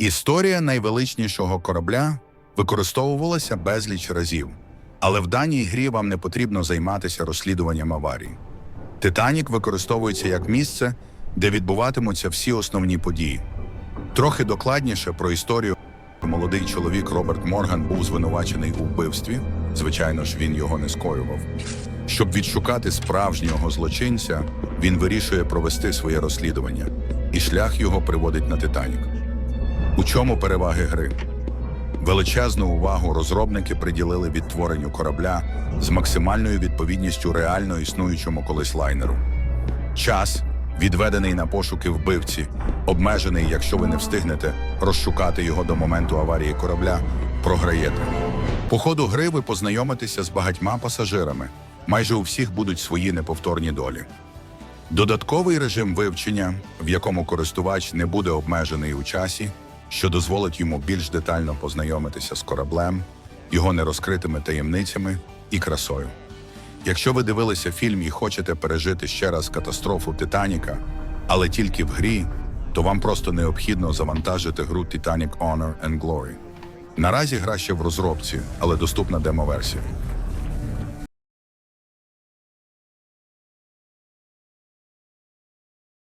Історія найвеличнішого корабля використовувалася безліч разів, але в даній грі вам не потрібно займатися розслідуванням аварій. Титанік використовується як місце, де відбуватимуться всі основні події. Трохи докладніше про історію. Молодий чоловік Роберт Морган був звинувачений у вбивстві. Звичайно ж, він його не скоював. Щоб відшукати справжнього злочинця, він вирішує провести своє розслідування, і шлях його приводить на Титанік. У чому переваги гри? Величезну увагу розробники приділили відтворенню корабля з максимальною відповідністю реально існуючому колись лайнеру. Час, відведений на пошуки вбивці, обмежений, якщо ви не встигнете розшукати його до моменту аварії корабля, програєте. По ходу гри ви познайомитеся з багатьма пасажирами. Майже у всіх будуть свої неповторні долі. Додатковий режим вивчення, в якому користувач не буде обмежений у часі, що дозволить йому більш детально познайомитися з кораблем, його нерозкритими таємницями і красою. Якщо ви дивилися фільм і хочете пережити ще раз катастрофу Титаніка, але тільки в грі, то вам просто необхідно завантажити гру Titanic Honor and Glory. Наразі гра ще в розробці, але доступна демо-версія.